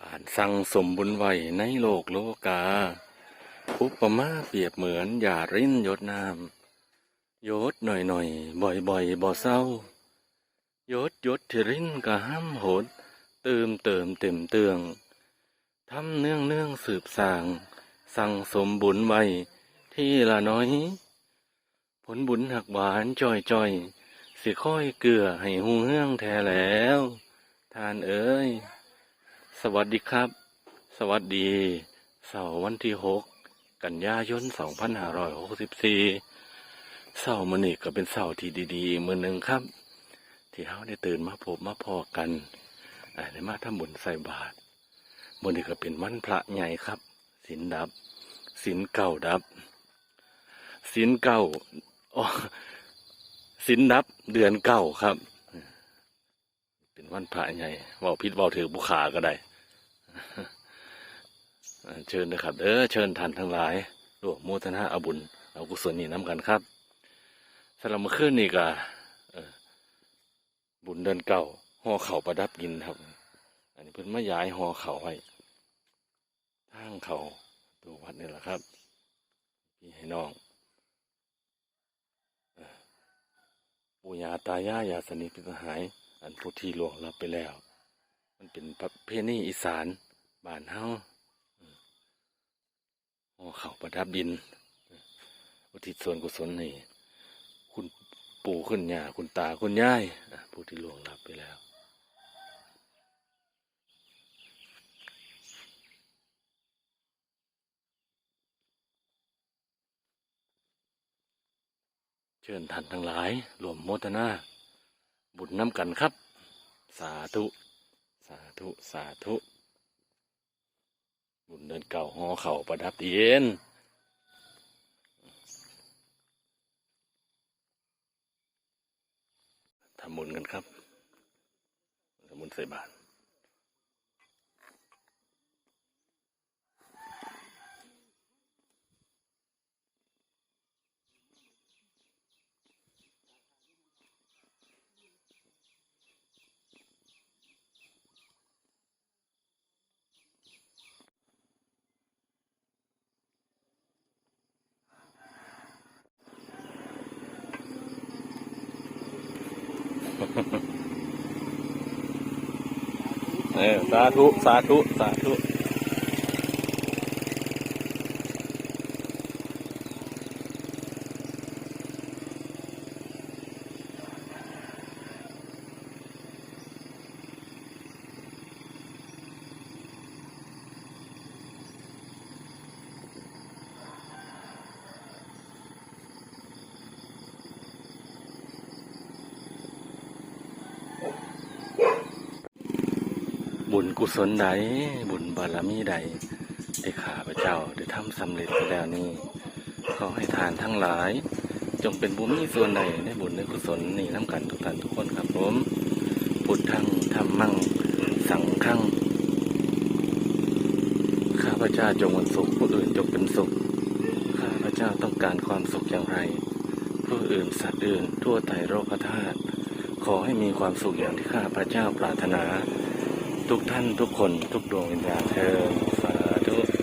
การสั่งสมบุญไว้ในโลกโลกา อุปมาเปรียบเหมือนหยารินยดน้ำยดหน่อยหน่อยบ่อยบ่อยบ่เศร้ายดยดที่รินกะห้ำโหด เติมเติมเต็มเตืองทำเนื่องเนื่องสืบสาง สั่งสมบุญไว้ที่ละน้อย ผลบุญหักหวานจอยจอยสิค่อยเกลือให้หูเฮืองแท้แล้ว ทานเอ้ย สวัสดีครับ สวัสดี เสาร์วันที่หกกันยายนสองพันห้าร้อยหกสิบสี่เสาร์มันนี่ก็เป็นเสาร์ที่ดีๆ มือหนึ่งครับ ที่เขาได้ตื่นมาพบมาพอกันอ่าได้มาทำบุญใส่บาตรมือนี่ก็เป็นวันพระใหญ่ครับศีลดับศีลเก่าดับศีลเก่าอ๋อศีลดับเดือนเก่าครับ เป็นวันพระใหญ่ว่าพิษว่าถือบุขาก็ได้ เชิญนะครับเออเชิญท่านทั้งหลายรวมโมทนาอาบุญเอากุศลนี่น้ำกันครับสำหรับเมื่อคืนนี่ก็เอ่อบุญเดินเก่าห่อเข่าประดับยินครับ อันนี้เพิ่นมาย้ายห่อเข่าไว้ทางเขาตัววัดนี่แหละครับพี่ให้น้องปู่ย่าตายายยาสนิทเป็นสหาย อันผู้ที่ล่วงลับไปแล้ว มันเป็นประเพณีอีสาน บ้านเฮาอืมห่อเข่าประดับดิน อุทิศส่วนกุศลให้คุณปู่คุณย่าคุณตาคุณยายผู้ที่ล่วงลับไปแล้วเชิญท่านทั้งหลายรวมโมทนา บุญน้ำกันครับ สาธุ สาธุ สาธุ บุญเดินเก่าหอเข่าประดับเย็นทำบุญกันครับทำบุญใส่บาตร เออสาธุ สาธุ สาธุ บุญกุศลใดบุญบารมีใดที่ข้าพเจ้าได้ทำสำเร็จไปแล้วนี้ขอให้ทานทั้งหลาย จงเป็นบุญมีส่วนใดในบุญในกุศลนี้น้ำกันทุกท่านทุกคนครับผมพุทธังธรรมังสังฆังข้าพเจ้าจงวันสุขผู้อื่นจงเป็นสุขข้าพเจ้าต้องการความสุขอย่างไรผู้อื่นสัตว์อื่นทั่วไตรโลกธาตุขอให้มีความสุขอย่างที่ข้าพเจ้าปรารถนา ทุกท่านทุกคนทุกดวงวิญญาณเธอสาธุ